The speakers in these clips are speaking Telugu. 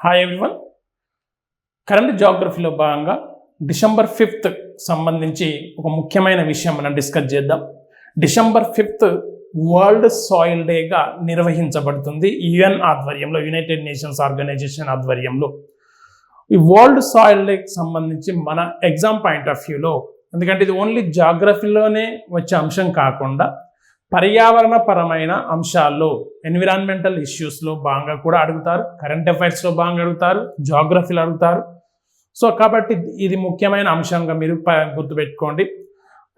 హాయ్ ఎవ్రీవన్ కరెంట్ జాగ్రఫీలో భాగంగా డిసెంబర్ ఫిఫ్త్ సంబంధించి ఒక ముఖ్యమైన విషయం మనం డిస్కస్ చేద్దాం. డిసెంబర్ ఫిఫ్త్ వరల్డ్ సాయిల్ డేగా నిర్వహించబడుతుంది యుఎన్ ఆధ్వర్యంలో యునైటెడ్ నేషన్స్ ఆర్గనైజేషన్ ఆధ్వర్యంలో. ఈ వరల్డ్ సాయిల్ డేకి సంబంధించి మన ఎగ్జామ్ పాయింట్ ఆఫ్ వ్యూలో ఎందుకంటే ఇది ఓన్లీ జాగ్రఫీలోనే వచ్చే అంశం కాకుండా పర్యావరణపరమైన అంశాల్లో ఎన్విరాన్మెంటల్ ఇష్యూస్లో భాగంగా కూడా అడుగుతారు. కరెంట్ అఫైర్స్లో భాగంగా అడుగుతారు. జాగ్రఫీలో అడుగుతారు. సో కాబట్టి ఇది ముఖ్యమైన అంశంగా మీరు గుర్తుపెట్టుకోండి.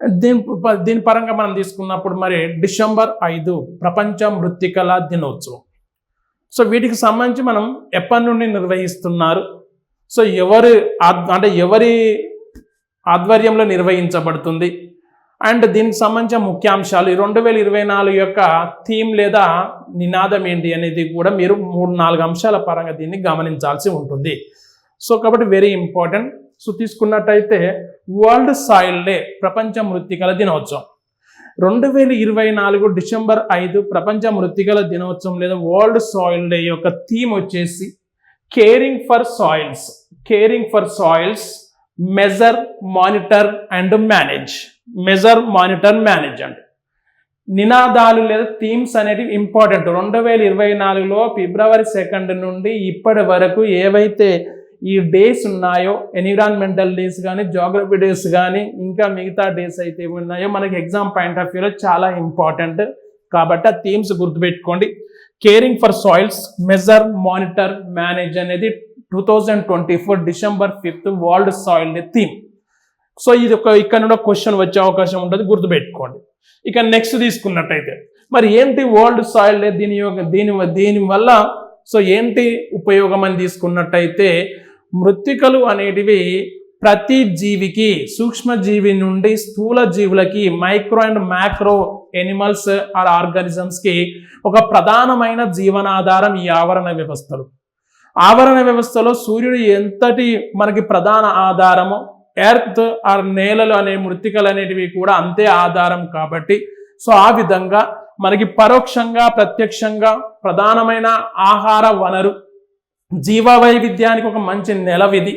దీని ప- దీని పరంగా మనం తీసుకున్నప్పుడు మరి డిసెంబర్ ఐదు ప్రపంచ మృత్తికల దినోత్సవం. సో వీటికి సంబంధించి మనం ఎప్పటి నుండి నిర్వహిస్తున్నారు? సో ఎవరు అంటే ఎవరి ఆధ్వర్యంలో నిర్వహించబడుతుంది? అండ్ దీనికి సంబంధించిన ముఖ్యాంశాలు ఈ రెండు వేల ఇరవై నాలుగు యొక్క థీమ్ లేదా నినాదం ఏంటి అనేది కూడా మీరు మూడు నాలుగు అంశాల పరంగా దీన్ని గమనించాల్సి ఉంటుంది. సో కాబట్టి వెరీ ఇంపార్టెంట్. సో తీసుకున్నట్టయితే వరల్డ్ సాయిల్ డే ప్రపంచ మృత్తికల దినోత్సవం. రెండు వేల ఇరవై నాలుగు డిసెంబర్ ఐదు ప్రపంచ మృత్తికల దినోత్సవం లేదా వరల్డ్ సాయిల్ డే యొక్క థీమ్ వచ్చేసి caring for soils. Caring for soils measure monitor and manage. Measure monitor manage and నినాదాలు లేదా థీమ్స్ అనేది ఇంపార్టెంట్ రెండు వేల ఇరవై నాలుగులో ఫిబ్రవరి సెకండ్ నుండి ఇప్పటి వరకు ఏవైతే ఈ డేస్ ఉన్నాయో ఎన్విరాన్మెంటల్ డేస్ కానీ జోగ్రఫీ డేస్ కానీ ఇంకా మిగతా డేస్ అయితే ఉన్నాయో మనకి ఎగ్జామ్ పాయింట్ ఆఫ్ వ్యూలో చాలా ఇంపార్టెంట్ కాబట్టి ఆ థీమ్స్ గుర్తుపెట్టుకోండి. Caring for soils measure monitor manage అనేది two thousand twenty four December fifth world soil theme so ఇది ఒక ఇక్కడ నుండి క్వశ్చన్ వచ్చే అవకాశం ఉంటుంది. గుర్తుపెట్టుకోండి. ఇక నెక్స్ట్ తీసుకున్నట్టయితే మరి ఏంటి వరల్డ్ సాయిల్ దీని యొక్క దీని దీని వల్ల సో ఏంటి ఉపయోగం అని తీసుకున్నట్టయితే మృత్తికలు అనేటివి ప్రతి జీవికి సూక్ష్మజీవి నుండి స్థూల జీవులకి micro and macro animals or ఆర్గానిజమ్స్కి ఒక ప్రధానమైన జీవనాధారం ఈ ఆవరణ వ్యవస్థలు. ఆవరణ వ్యవస్థలో సూర్యుడు ఎంతటి మనకి ప్రధాన ఆధారమో ఎర్త్ ఆర్ నేలలు అనే మృతికలు అనేటివి కూడా అంతే ఆధారం కాబట్టి. సో ఆ విధంగా మనకి పరోక్షంగా ప్రత్యక్షంగా ప్రధానమైన ఆహార వనరు జీవ వైవిధ్యానికి ఒక మంచి నెలవిది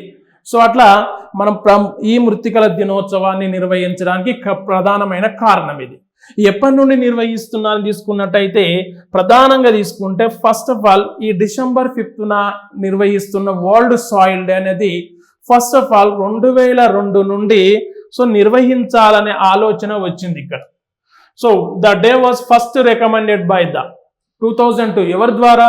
సో అట్లా మనం ప్ర- ఈ మృతికల దినోత్సవాన్ని నిర్వహించడానికి క- ప్రధానమైన కారణం ఇది. ఎప్పటి నుండి నిర్వహిస్తున్నారని తీసుకున్నట్టయితే ప్రధానంగా తీసుకుంటే ఫస్ట్ ఆఫ్ ఆల్ ఈ డిసెంబర్ ఫిఫ్త్న నిర్వహిస్తున్న వరల్డ్ సాయిల్ డే అనేది ఫస్ట్ ఆఫ్ ఆల్ రెండు వేల రెండు నుండి సో నిర్వహించాలనే ఆలోచన వచ్చింది ఇక్కడ. So the day was first recommended by the two thousand two ఎవరి ద్వారా?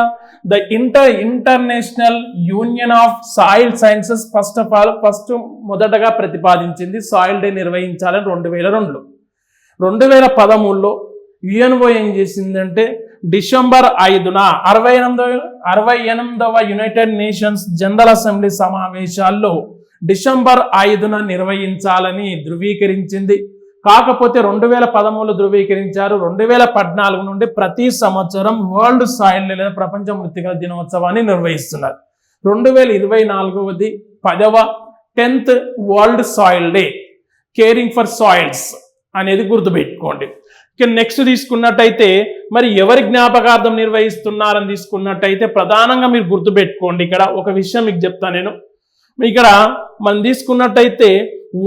The inter international union of soil sciences first of all first మొదటగా ప్రతిపాదించింది సాయిల్ డే నిర్వహించాలని రెండు వేల రెండులో రెండు వేల పదమూడులో యుఎన్ఓ ఏం చేసిందంటే డిసెంబర్ ఐదున అరవై ఎనిమిదవ అరవై ఎనిమిదవ యునైటెడ్ నేషన్స్ జనరల్ అసెంబ్లీ సమావేశాల్లో డిసెంబర్ ఐదున నిర్వహించాలని ధృవీకరించింది. కాకపోతే రెండు వేల పదమూడు ధృవీకరించారు. రెండు వేల పద్నాలుగు నుండి ప్రతి సంవత్సరం వరల్డ్ సాయిల్ లేదా ప్రపంచ మృతికల దినోత్సవాన్ని నిర్వహిస్తున్నారు. రెండు వేల ఇరవై నాలుగవది పదవ tenth world soil day caring for soils అనేది గుర్తుపెట్టుకోండి. నెక్స్ట్ తీసుకున్నట్టయితే మరి ఎవరి జ్ఞాపకార్థం నిర్వహిస్తున్నారని తీసుకున్నట్టయితే ప్రధానంగా మీరు గుర్తుపెట్టుకోండి. ఇక్కడ ఒక విషయం మీకు చెప్తాను నేను. ఇక్కడ మనం తీసుకున్నట్టయితే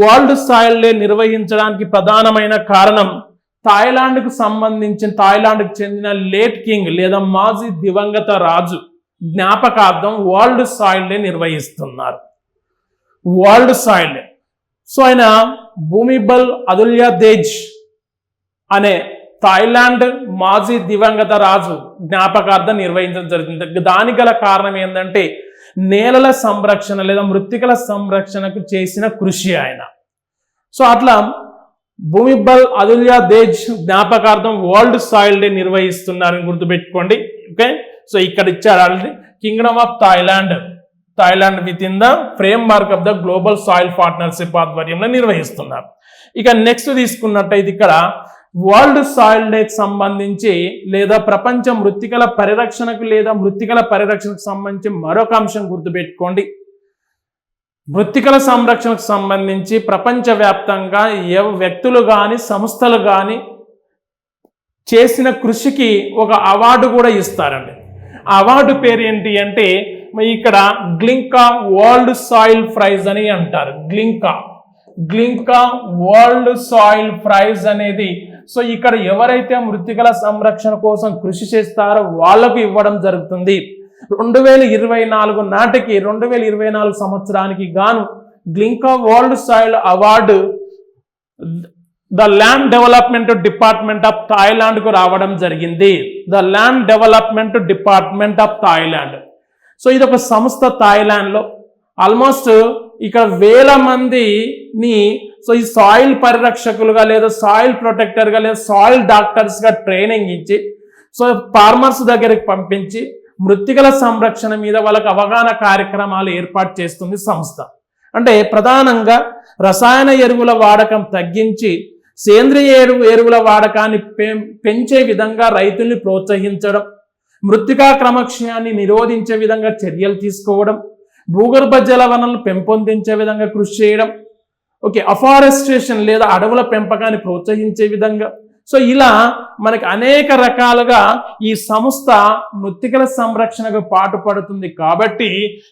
వరల్డ్ సాయిల్ డే నిర్వహించడానికి ప్రధానమైన కారణం థాయిలాండ్కు సంబంధించిన థాయిలాండ్కు చెందిన లేట్ కింగ్ లేదా మాజీ దివంగత రాజు జ్ఞాపకార్థం వరల్డ్ సాయిల్ డే నిర్వహిస్తున్నారు. వరల్డ్ సాయిల్ డే సో ఆయన భూమిబల్ అదుల్య దేజ్ అనే థాయిలాండ్ మాజీ దివంగత రాజు జ్ఞాపకార్థం నిర్వహించడం జరిగింది. దానికి గల కారణం ఏంటంటే నేలల సంరక్షణ లేదా మృతికల సంరక్షణకు చేసిన కృషి ఆయన. సో అట్లా భూమిబల్ అదుల్యా దేజ్ జ్ఞాపకార్థం వరల్డ్ సాయిల్ డే నిర్వహిస్తున్నారని గుర్తుపెట్టుకోండి. ఓకే? సో ఇక్కడ ఇచ్చారు already kingdom of Thailand. Thailand with in the framework of the global soil partnership ఆధ్వర్యంలో నిర్వహిస్తున్నారు. ఇక నెక్స్ట్ తీసుకున్నట్టయితే ఇక్కడ వరల్డ్ సాయిల్ డేకి సంబంధించి లేదా ప్రపంచ మృత్తికల పరిరక్షణకు లేదా మృత్తికల పరిరక్షణకు సంబంధించి మరొక అంశం గుర్తుపెట్టుకోండి. మృత్తికల సంరక్షణకు సంబంధించి ప్రపంచవ్యాప్తంగా ఏ వ్యక్తులు కానీ సంస్థలు కానీ చేసిన కృషికి ఒక అవార్డు కూడా ఇస్తారండి. ఆ అవార్డు పేరు ఏంటి అంటే ఇక్కడ గ్లింకా వరల్డ్ సాయిల్ ప్రైజ్ అని అంటారు. Glinka. Glinka world soil prize అనేది సో ఇక్కడ ఎవరైతే మృతికల సంరక్షణ కోసం కృషి చేస్తారో వాళ్ళకు ఇవ్వడం జరుగుతుంది. రెండు వేల ఇరవై నాలుగు నాటికి రెండు వేల ఇరవై నాలుగు సంవత్సరానికి గాను Glinka world soil award the land development department of థాయిలాండ్కు రావడం జరిగింది. The land development department of Thailand. So ఇది ఒక సంస్థ థాయిలాండ్లో. ఆల్మోస్ట్ ఇక్కడ వేల మందిని సో ఈ సాయిల్ పరిరక్షకులుగా లేదా సాయిల్ ప్రొటెక్టర్గా లేదా సాయిల్ డాక్టర్స్గా ట్రైనింగ్ ఇచ్చి సో ఫార్మర్స్ దగ్గరికి పంపించి మృత్తికల సంరక్షణ మీద వాళ్ళకి అవగాహన కార్యక్రమాలు ఏర్పాటు చేస్తుంది సంస్థ. అంటే ప్రధానంగా రసాయన ఎరువుల వాడకం తగ్గించి సేంద్రియ ఎరువు ఎరువుల వాడకాన్ని పెం- పెంచే విధంగా రైతుల్ని ప్రోత్సహించడం మృత్తికా క్రమక్షయాన్ని నిరోధించే విధంగా చర్యలు తీసుకోవడం భూగర్భ జల వనరులను పెంపొందించే విధంగా కృషి చేయడం ఓకే అఫారెస్టేషన్ లేదా అడవుల పెంపకాన్ని ప్రోత్సహించే విధంగా. సో ఇలా మనకి అనేక రకాలుగా ఈ సంస్థ మృత్తికల సంరక్షణకు పాటుపడుతుంది కాబట్టి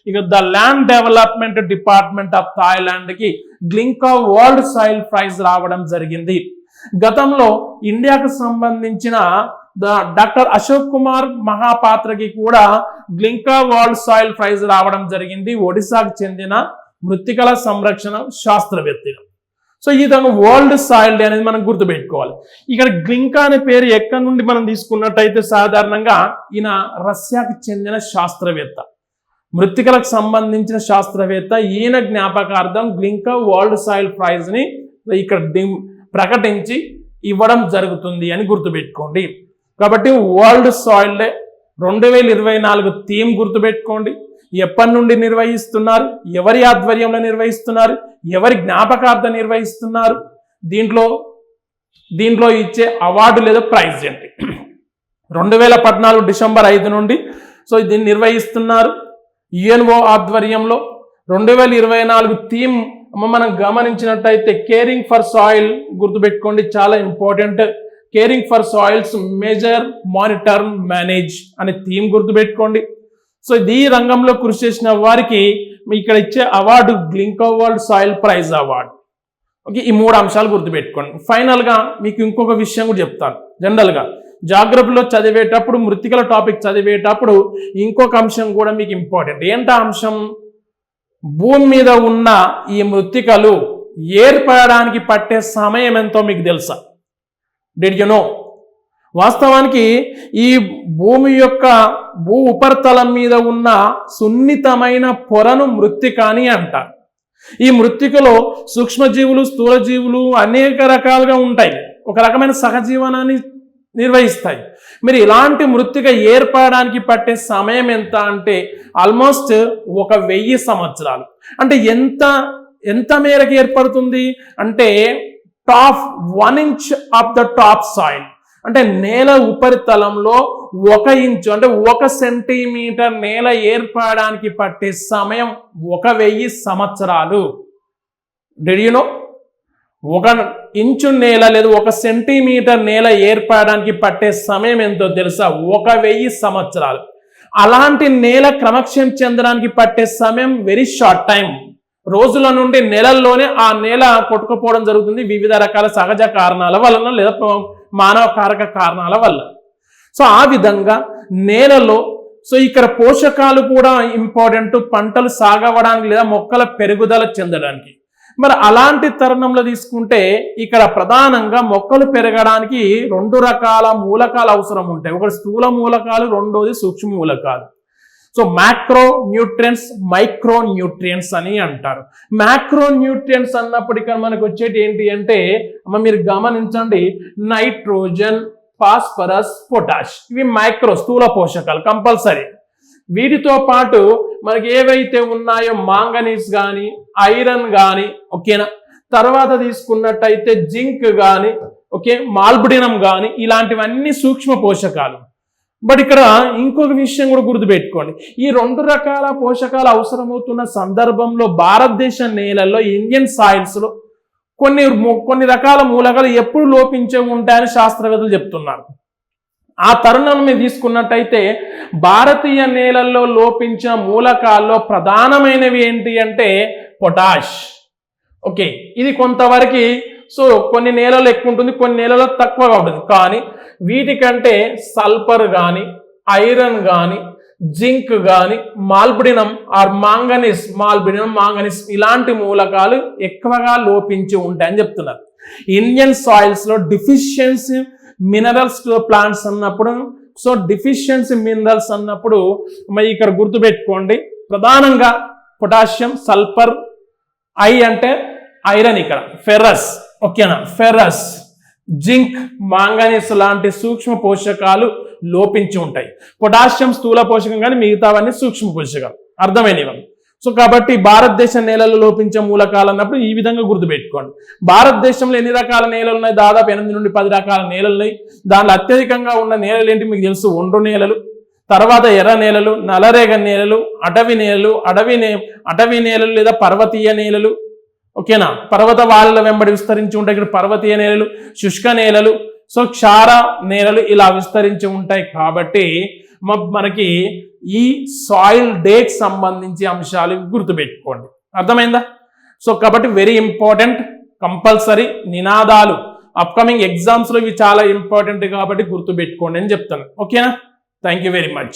ఇక the land development department of థాయిలాండ్కి Glinka world soil prize రావడం జరిగింది. గతంలో ఇండియాకు సంబంధించిన డాక్టర్ అశోక్ కుమార్ మహాపాత్రకి కూడా గ్లింకా వరల్డ్ సాయిల్ ప్రైజ్ రావడం జరిగింది. ఒడిశాకు చెందిన మృత్తికల సంరక్షణ శాస్త్రవేత్తగా సో ఇతను వరల్డ్ సాయిల్ డే అనేది మనం గుర్తుపెట్టుకోవాలి. ఇక్కడ గ్లింకా అనే పేరు ఎక్కడి నుండి మనం తీసుకున్నట్టయితే సాధారణంగా ఈయన రష్యాకు చెందిన శాస్త్రవేత్త. మృత్తికలకు సంబంధించిన శాస్త్రవేత్త ఈయన జ్ఞాపకార్థం గ్లింకా వరల్డ్ సాయిల్ ప్రైజ్ని ఇక్కడ డి- ప్రకటించి ఇవ్వడం జరుగుతుంది అని గుర్తుపెట్టుకోండి. కాబట్టి వరల్డ్ సాయిల్ డే రెండు వేల ఇరవై నాలుగు థీమ్ గుర్తుపెట్టుకోండి. ఎప్పటి నుండి నిర్వహిస్తున్నారు? ఎవరి ఆధ్వర్యంలో నిర్వహిస్తున్నారు? ఎవరి జ్ఞాపకార్థం నిర్వహిస్తున్నారు? దీంట్లో దీంట్లో ఇచ్చే అవార్డు లేదా ప్రైజ్ ఏంటి? రెండు వేల పద్నాలుగు డిసెంబర్ ఐదు నుండి సో దీన్ని నిర్వహిస్తున్నారు. యుఎన్ఓ ఆధ్వర్యంలో రెండు వేల ఇరవై నాలుగు థీమ్ మనం గమనించినట్టయితే కేరింగ్ ఫర్ సాయిల్ గుర్తుపెట్టుకోండి చాలా important. Caring for soils major monitor manage అనే థీమ్ గుర్తుపెట్టుకోండి. సో ఈ రంగంలో కృషి చేసిన వారికి ఇక్కడ ఇచ్చే award Glinka world soil prize award. Okay ఈ మూడు అంశాలు గుర్తుపెట్టుకోండి. ఫైనల్గా మీకు ఇంకొక విషయం కూడా చెప్తాను. జనరల్గా జాగ్రఫీలో చదివేటప్పుడు మృతికల టాపిక్ చదివేటప్పుడు ఇంకొక అంశం కూడా మీకు ఇంపార్టెంట్. ఏంట అంశం? భూమి మీద ఉన్న ఈ మృతికలు ఏర్పడడానికి పట్టే సమయం ఎంతో మీకు తెలుసా? డిడ్ యు నో వాస్తవానికి ఈ భూమి యొక్క భూ ఉపరితలం మీద ఉన్న సున్నితమైన పొరను మృత్తిక అని అంటారు ఈ మృత్తికలో సూక్ష్మజీవులు స్థూలజీవులు అనేక రకాలుగా ఉంటాయి. ఒక రకమైన సహజీవనాన్ని నిర్వహిస్తాయి. మీరు ఇలాంటి మృత్తిక ఏర్పడడానికి పట్టే సమయం ఎంత అంటే ఆల్మోస్ట్ ఒక వెయ్యి సంవత్సరాలు. అంటే ఎంత ఎంత మేరకు ఏర్పడుతుంది? అంటే top one inch of the top soil. అంటే నేల ఉపరితలంలో ఒక ఇంచు అంటే ఒక సెంటీమీటర్ నేల ఏర్పడడానికి పట్టే సమయం ఒక వెయ్యి సంవత్సరాలు. డెడియునో ఒక ఇంచు నేల లేదు ఒక సెంటీమీటర్ నేల ఏర్పడడానికి పట్టే సమయం ఎంతో తెలుసా? ఒక వెయ్యి సంవత్సరాలు. అలాంటి నేల క్రమక్షయం చెందడానికి పట్టే సమయం వెరీ షార్ట్ టైం రోజుల నుండి నెలల్లోనే ఆ నేల కొట్టుకుపోవడం జరుగుతుంది. వివిధ రకాల సహజ కారణాల వలన లేదా మానవ కారక కారణాల వల్ల. సో ఆ విధంగా నేలలో సో ఇక్కడ పోషకాలు కూడా ఇంపార్టెంట్ పంటలు సాగవడానికి లేదా మొక్కల పెరుగుదల చెందడానికి. మరి అలాంటి తరుణంలో తీసుకుంటే ఇక్కడ ప్రధానంగా మొక్కలు పెరగడానికి రెండు రకాల మూలకాలు అవసరం ఉంటాయి. ఒకటి స్థూల మూలకాలు రెండోది సూక్ష్మ మూలకాలు. So macro nutrients micro nutrients అని అంటారు. మ్యాక్రో న్యూట్రియన్స్ అన్నప్పుడు ఇక్కడ మనకు వచ్చేటి ఏంటి అంటే అమ్మ మీరు గమనించండి నైట్రోజన్ ఫాస్ఫరస్ పొటాష్ ఇవి మైక్రో స్థూల పోషకాలు కంపల్సరీ వీటితో పాటు మనకి ఏవైతే ఉన్నాయో మాంగనీస్ కానీ ఐరన్ కానీ ఓకేనా? తర్వాత తీసుకున్నట్టయితే జింక్ కానీ ఓకే మాల్బుడినం కానీ ఇలాంటివన్నీ సూక్ష్మ పోషకాలు. బట్ ఇక్కడ ఇంకొక విషయం కూడా గుర్తుపెట్టుకోండి. ఈ రెండు రకాల పోషకాలు అవసరమవుతున్న సందర్భంలో భారతదేశ నేలల్లో ఇండియన్ సాయిల్స్లో కొన్ని కొన్ని రకాల మూలకాలు ఎప్పుడు లోపించే ఉంటాయని శాస్త్రవేత్తలు చెప్తున్నారు. ఆ తరుణం మీరు తీసుకున్నట్టయితే భారతీయ నేలల్లో లోపించిన మూలకాల్లో ప్రధానమైనవి ఏంటి అంటే పొటాష్. ఓకే ఇది కొంతవరకు సో కొన్ని నేలలు ఎక్కువ ఉంటుంది కొన్ని నేలల్లో తక్కువగా ఉంటుంది కానీ వీటికంటే సల్ఫర్ కానీ ఐరన్ కానీ జింక్ కానీ molybdenum or manganese molybdenum manganese ఇలాంటి మూలకాలు ఎక్కువగా లోపించి ఉంటాయని చెప్తున్నారు. ఇండియన్ సాయిల్స్లో డిఫిషియన్సీ మినరల్స్ ప్లాంట్స్ అన్నప్పుడు సో డిఫిషియన్సీ మినరల్స్ అన్నప్పుడు మరి ఇక్కడ గుర్తుపెట్టుకోండి ప్రధానంగా పొటాషియం సల్ఫర్ ఐ అంటే ఐరన్ ఇక్కడ ఫెర్రస్. ఓకేనా ఫెర్రస్ జింక్ మాంగనీస్ లాంటి సూక్ష్మ పోషకాలు లోపించి ఉంటాయి. పొటాషియం స్థూల పోషకం కానీ మిగతావన్నీ సూక్ష్మ పోషకాలు అర్థమైనవి సో కాబట్టి భారతదేశ నేలలు లోపించే మూలకాలు అన్నప్పుడు ఈ విధంగా గుర్తుపెట్టుకోండి. భారతదేశంలో ఎన్ని రకాల నేలలు ఉన్నాయి? దాదాపు ఎనిమిది నుండి పది రకాల నేలలు ఉన్నాయి. దానిలో అత్యధికంగా ఉన్న నేలలు ఏంటి? మీకు తెలుసు ఒండ్రు నేలలు తర్వాత ఎర్ర నేలలు నల్లరేగ నేలలు అటవీ నేలలు అడవి నే అటవీ నేలలు లేదా పర్వతీయ నేలలు ఓకేనా? పర్వత వాళ్ళ వెంబడి విస్తరించి ఉంటాయి. ఇక్కడ పర్వతీయ నేలలు శుష్క నేలలు సో క్షార నేలలు ఇలా విస్తరించి ఉంటాయి. కాబట్టి మనకి ఈ సాయిల్ డేకి సంబంధించి అంశాలు గుర్తుపెట్టుకోండి. అర్థమైందా? సో కాబట్టి వెరీ ఇంపార్టెంట్ కంపల్సరీ నినాదాలు. అప్కమింగ్ ఎగ్జామ్స్లో ఇవి చాలా ఇంపార్టెంట్ కాబట్టి గుర్తుపెట్టుకోండి అని చెప్తాను ఓకేనా? Thank you very much